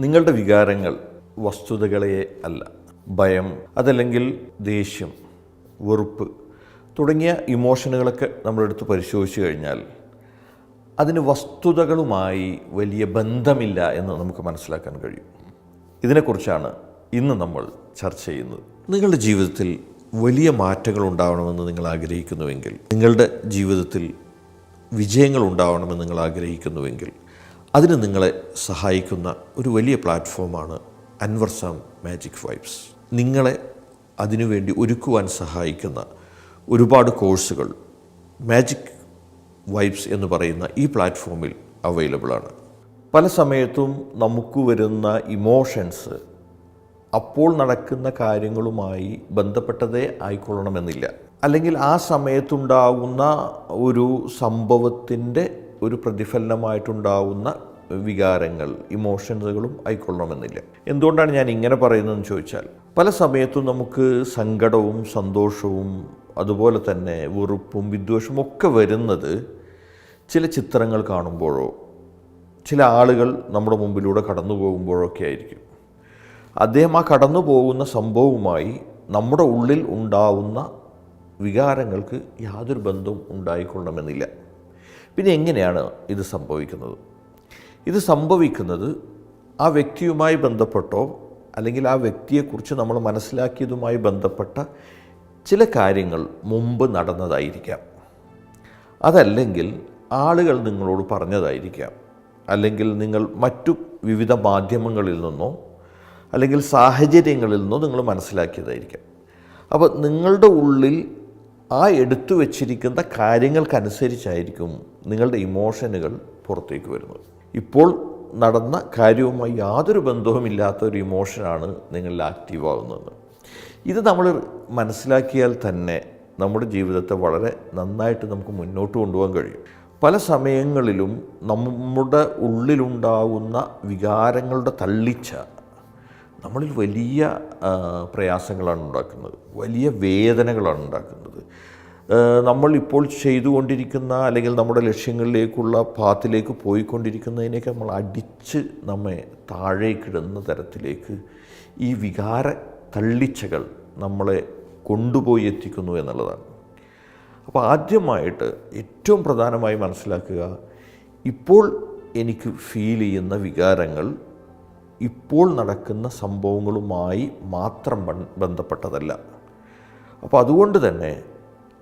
നിങ്ങളുടെ വികാരങ്ങൾ വസ്തുതകളെ അല്ല ഭയം അതല്ലെങ്കിൽ ദേഷ്യം വെറുപ്പ് തുടങ്ങിയ ഇമോഷനുകളൊക്കെ നമ്മളെടുത്ത് പരിശോധിച്ച് കഴിഞ്ഞാൽ അതിന് വസ്തുതകളുമായി വലിയ ബന്ധമില്ല എന്ന് നമുക്ക് മനസ്സിലാക്കാൻ കഴിയും. ഇതിനെക്കുറിച്ചാണ് ഇന്ന് നമ്മൾ ചർച്ച ചെയ്യുന്നത്. നിങ്ങളുടെ ജീവിതത്തിൽ വലിയ മാറ്റങ്ങൾ ഉണ്ടാവണമെന്ന് നിങ്ങൾ ആഗ്രഹിക്കുന്നുവെങ്കിൽ നിങ്ങളുടെ ജീവിതത്തിൽ വിജയങ്ങൾ ഉണ്ടാവണമെന്ന് നിങ്ങൾ ആഗ്രഹിക്കുന്നുവെങ്കിൽ അതിന് നിങ്ങളെ സഹായിക്കുന്ന ഒരു വലിയ പ്ലാറ്റ്ഫോമാണ് അൻവർസാം മാജിക് വൈബ്സ്. നിങ്ങളെ അതിനുവേണ്ടി ഒരുക്കുവാൻ സഹായിക്കുന്ന ഒരുപാട് കോഴ്സുകൾ മാജിക് വൈബ്സ് എന്ന് പറയുന്ന ഈ പ്ലാറ്റ്ഫോമിൽ അവൈലബിളാണ്. പല സമയത്തും നമുക്ക് വരുന്ന ഇമോഷൻസ് അപ്പോൾ നടക്കുന്ന കാര്യങ്ങളുമായി ബന്ധപ്പെട്ടതേ ആയിക്കൊള്ളണമെന്നില്ല. അല്ലെങ്കിൽ ആ സമയത്തുണ്ടാകുന്ന ഒരു സംഭവത്തിന്റെ ഒരു പ്രതിഫലനമായിട്ടുണ്ടാവുന്ന വികാരങ്ങൾ ഇമോഷൻസുകളും ആയിക്കൊള്ളണമെന്നില്ല. എന്തുകൊണ്ടാണ് ഞാൻ ഇങ്ങനെ പറയുന്നതെന്ന് ചോദിച്ചാൽ പല സമയത്തും നമുക്ക് സങ്കടവും സന്തോഷവും അതുപോലെ തന്നെ വെറുപ്പും വിദ്വേഷവും ഒക്കെ വരുന്നത് ചില ചിത്രങ്ങൾ കാണുമ്പോഴോ ചില ആളുകൾ നമ്മുടെ മുമ്പിലൂടെ കടന്നു പോകുമ്പോഴൊക്കെ ആയിരിക്കും. അദ്ദേഹം ആ കടന്നു പോകുന്ന സംഭവവുമായി നമ്മുടെ ഉള്ളിൽ ഉണ്ടാവുന്ന വികാരങ്ങൾക്ക് യാതൊരു ബന്ധവും ഉണ്ടായിക്കൊള്ളണമെന്നില്ല. പിന്നെ എങ്ങനെയാണ് ഇത് സംഭവിക്കുന്നത്? ഇത് സംഭവിക്കുന്നത് ആ വ്യക്തിയുമായി ബന്ധപ്പെട്ടോ അല്ലെങ്കിൽ ആ വ്യക്തിയെക്കുറിച്ച് നമ്മൾ മനസ്സിലാക്കിയതുമായി ബന്ധപ്പെട്ട ചില കാര്യങ്ങൾ മുമ്പ് നടന്നതായിരിക്കാം. അതല്ലെങ്കിൽ ആളുകൾ നിങ്ങളോട് പറഞ്ഞതായിരിക്കാം. അല്ലെങ്കിൽ നിങ്ങൾ മറ്റു വിവിധ മാധ്യമങ്ങളിൽ നിന്നോ അല്ലെങ്കിൽ സാഹചര്യങ്ങളിൽ നിന്നോ നിങ്ങൾ മനസ്സിലാക്കിയതായിരിക്കാം. അപ്പോൾ നിങ്ങളുടെ ഉള്ളിൽ ആ എടുത്തു വച്ചിരിക്കുന്ന കാര്യങ്ങൾക്കനുസരിച്ചായിരിക്കും നിങ്ങളുടെ ഇമോഷനുകൾ പുറത്തേക്ക് വരുന്നത്. ഇപ്പോൾ നടന്ന കാര്യവുമായി യാതൊരു ബന്ധവുമില്ലാത്ത ഒരു ഇമോഷനാണ് നിങ്ങളിൽ ആക്റ്റീവാകുന്നത്. ഇത് നമ്മൾ മനസ്സിലാക്കിയാൽ തന്നെ നമ്മുടെ ജീവിതത്തെ വളരെ നന്നായിട്ട് നമുക്ക് മുന്നോട്ട് കൊണ്ടുപോകാൻ കഴിയും. പല സമയങ്ങളിലും നമ്മുടെ ഉള്ളിലുണ്ടാകുന്ന വികാരങ്ങളുടെ തള്ളിച്ച നമ്മളിൽ വലിയ പ്രയാസങ്ങളാണ് ഉണ്ടാക്കുന്നത്. വലിയ വേദനകളാണ് ഉണ്ടാക്കുന്നത്. നമ്മൾ ഇപ്പോൾ ചെയ്തുകൊണ്ടിരിക്കുന്ന അല്ലെങ്കിൽ നമ്മുടെ ലക്ഷ്യങ്ങളിലേക്കുള്ള പാത്തിലേക്ക് പോയിക്കൊണ്ടിരിക്കുന്നതിനേക്ക് നമ്മൾ അടിച്ച് നമ്മെ താഴേക്കിടുന്ന തരത്തിലേക്ക് ഈ വികാര തള്ളിച്ചകൾ നമ്മളെ കൊണ്ടുപോയി എത്തിക്കുന്നു എന്നുള്ളതാണ്. അപ്പോൾ ആദ്യമായിട്ട് ഏറ്റവും പ്രധാനമായി മനസ്സിലാക്കുക ഇപ്പോൾ എനിക്ക് ഫീൽ ചെയ്യുന്ന വികാരങ്ങൾ ഇപ്പോൾ നടക്കുന്ന സംഭവങ്ങളുമായി മാത്രം ബന്ധപ്പെട്ടതല്ല. അപ്പോൾ അതുകൊണ്ട് തന്നെ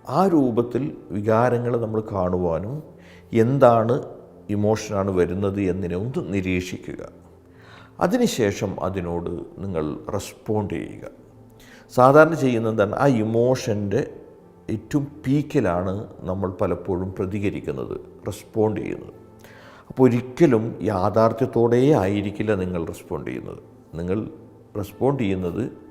ആ രൂപത്തിൽ വികാരങ്ങൾ നമ്മൾ കാണുവാനും എന്താണ് ഇമോഷനാണ് വരുന്നത് എന്നതിനെ ഒന്ന് നിരീക്ഷിക്കുക. അതിനുശേഷം അതിനോട് നിങ്ങൾ റെസ്പോണ്ട് ചെയ്യുക. സാധാരണ ചെയ്യുന്നത് എന്താണ്? ആ ഇമോഷന്റെ ഏറ്റവും പീക്കിലാണ് നമ്മൾ പലപ്പോഴും പ്രതികരിക്കുന്നത് റെസ്പോണ്ട് ചെയ്യുന്നത്. അപ്പോൾ ഒരിക്കലും യാഥാർത്ഥ്യത്തോടെ ആയിരിക്കില്ല നിങ്ങൾ റെസ്പോണ്ട് ചെയ്യുന്നത്. നിങ്ങൾ റെസ്പോണ്ട് ചെയ്യുന്നത്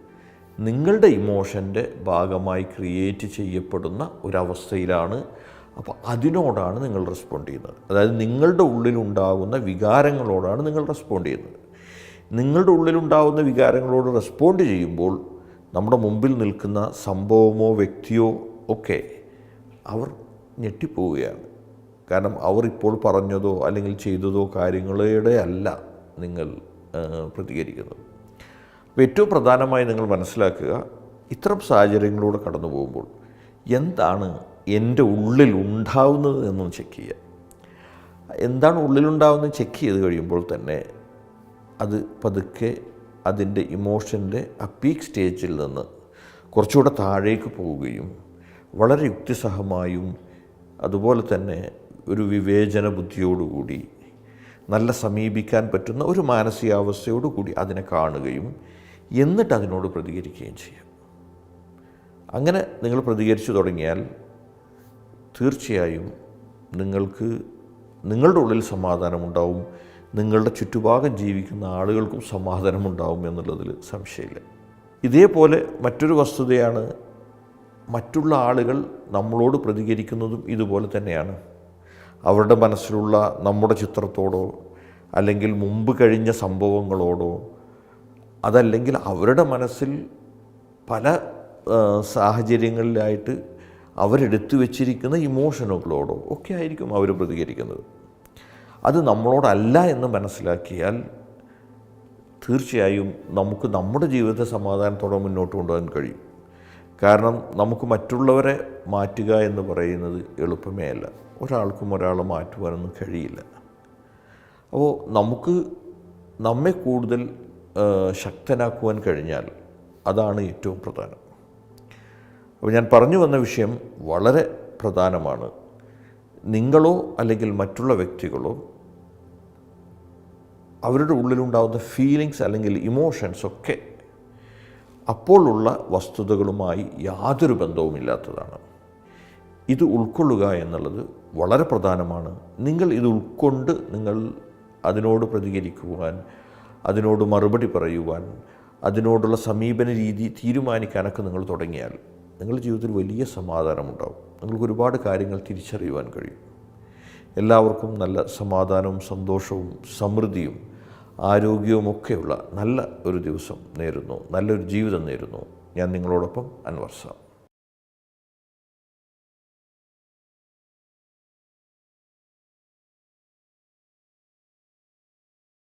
നിങ്ങളുടെ ഇമോഷന്റെ ഭാഗമായി ക്രിയേറ്റ് ചെയ്യപ്പെടുന്ന ഒരവസ്ഥയിലാണ്. അപ്പോൾ അതിനോടാണ് നിങ്ങൾ റെസ്പോണ്ട് ചെയ്യുന്നത്. അതായത് നിങ്ങളുടെ ഉള്ളിലുണ്ടാകുന്ന വികാരങ്ങളോടാണ് നിങ്ങൾ റെസ്പോണ്ട് ചെയ്യുന്നത്. നിങ്ങളുടെ ഉള്ളിലുണ്ടാകുന്ന വികാരങ്ങളോട് റെസ്പോണ്ട് ചെയ്യുമ്പോൾ നമ്മുടെ മുമ്പിൽ നിൽക്കുന്ന സംഭവമോ വ്യക്തിയോ ഒക്കെ അവർ ഞെട്ടിപ്പോവുകയാണ്. കാരണം അവർ ഇപ്പോൾ പറഞ്ഞതോ അല്ലെങ്കിൽ ചെയ്തതോ കാര്യങ്ങളുടെ അല്ല നിങ്ങൾ പ്രതികരിക്കുന്നത്. അപ്പോൾ ഏറ്റവും പ്രധാനമായി നിങ്ങൾ മനസ്സിലാക്കുക ഇത്തരം സാഹചര്യങ്ങളിലൂടെ കടന്നു പോകുമ്പോൾ എന്താണ് എന്റെ ഉള്ളിൽ ഉണ്ടാവുന്നത് എന്നൊന്ന് ചെക്ക് ചെയ്യുക. എന്താണ് ഉള്ളിലുണ്ടാവുന്നത് ചെക്ക് ചെയ്ത് കഴിയുമ്പോൾ തന്നെ അത് പതുക്കെ അതിന്റെ ഇമോഷന്റെ ആ പീക്ക് സ്റ്റേജിൽ നിന്ന് കുറച്ചുകൂടെ താഴേക്ക് പോവുകയും വളരെ യുക്തിസഹമായും അതുപോലെ തന്നെ ഒരു വിവേചന ബുദ്ധിയോടുകൂടി നല്ല സമീപിക്കാൻ പറ്റുന്ന ഒരു മാനസികാവസ്ഥയോടുകൂടി അതിനെ കാണുകയും എന്നിട്ട് അതിനോട് പ്രതികരിക്കുകയും ചെയ്യും. അങ്ങനെ നിങ്ങൾ പ്രതികരിച്ചു തുടങ്ങിയാൽ തീർച്ചയായും നിങ്ങൾക്ക് നിങ്ങളുടെ ഉള്ളിൽ സമാധാനമുണ്ടാവും. നിങ്ങളുടെ ചുറ്റുഭാഗം ജീവിക്കുന്ന ആളുകൾക്കും സമാധാനമുണ്ടാവും എന്നുള്ളതിൽ സംശയമില്ല. ഇതേപോലെ മറ്റൊരു വസ്തുതയാണ് മറ്റുള്ള ആളുകൾ നമ്മളോട് പ്രതികരിക്കുന്നതും ഇതുപോലെ തന്നെയാണ്. അവരുടെ മനസ്സിലുള്ള നമ്മുടെ ചിത്രത്തോടോ അല്ലെങ്കിൽ മുമ്പ് കഴിഞ്ഞ സംഭവങ്ങളോടോ അതല്ലെങ്കിൽ അവരുടെ മനസ്സിൽ പല സാഹചര്യങ്ങളിലായിട്ട് അവരെടുത്തു വച്ചിരിക്കുന്ന ഇമോഷനുകളോടോ ഒക്കെ ആയിരിക്കും അവർ പ്രതികരിക്കുന്നത്. അത് നമ്മളോടല്ല എന്ന് മനസ്സിലാക്കിയാൽ തീർച്ചയായും നമുക്ക് നമ്മുടെ ജീവിതത്തെ സമാധാനത്തോടെ മുന്നോട്ട് കൊണ്ടുപോകാൻ കഴിയും. കാരണം നമുക്ക് മറ്റുള്ളവരെ മാറ്റുക എന്ന് പറയുന്നത് എളുപ്പമേ അല്ല. ഒരാൾക്കും ഒരാളെ മാറ്റുവാനൊന്നും കഴിയില്ല. അപ്പോൾ നമുക്ക് നമ്മെ കൂടുതൽ ശക്തനാക്കുവാൻ കഴിഞ്ഞാൽ അതാണ് ഏറ്റവും പ്രധാനം. അപ്പോൾ ഞാൻ പറഞ്ഞു വന്ന വിഷയം വളരെ പ്രധാനമാണ്. നിങ്ങളോ അല്ലെങ്കിൽ മറ്റുള്ള വ്യക്തികളോ അവരുടെ ഉള്ളിലുണ്ടാകുന്ന ഫീലിങ്സ് അല്ലെങ്കിൽ ഇമോഷൻസ് ഒക്കെ അപ്പോഴുള്ള വസ്തുതകളുമായി യാതൊരു ബന്ധവുമില്ലാത്തതാണ്. ഇത് ഉൾക്കൊള്ളുക എന്നുള്ളത് വളരെ പ്രധാനമാണ്. നിങ്ങൾ ഇത് ഉൾക്കൊണ്ട് നിങ്ങൾ അതിനോട് പ്രതികരിക്കുവാൻ അതിനോട് മറുപടി പറയുവാൻ അതിനോടുള്ള സമീപന രീതി തീരുമാനിക്കാനൊക്കെ നിങ്ങൾ തുടങ്ങിയാൽ നിങ്ങളുടെ ജീവിതത്തിൽ വലിയ സമാധാനമുണ്ടാവും. നിങ്ങൾക്ക് ഒരുപാട് കാര്യങ്ങൾ തിരിച്ചറിയുവാൻ കഴിയും. എല്ലാവർക്കും നല്ല സമാധാനവും സന്തോഷവും സമൃദ്ധിയും ആരോഗ്യവുമൊക്കെയുള്ള നല്ല ഒരു ദിവസം നേരുന്നു. നല്ലൊരു ജീവിതം നേരുന്നു. ഞാൻ നിങ്ങളോടൊപ്പം അൻവർസാം